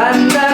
Santa.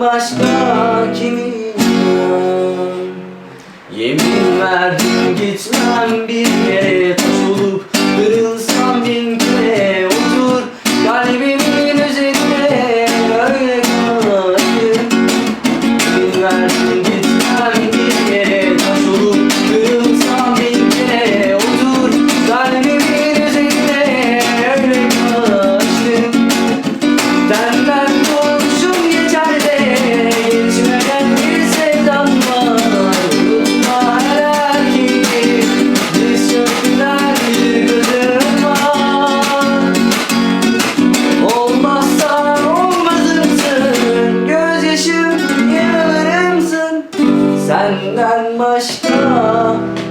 başka kimim Yemin verdim gitmem bir yere. 난난 맛있다.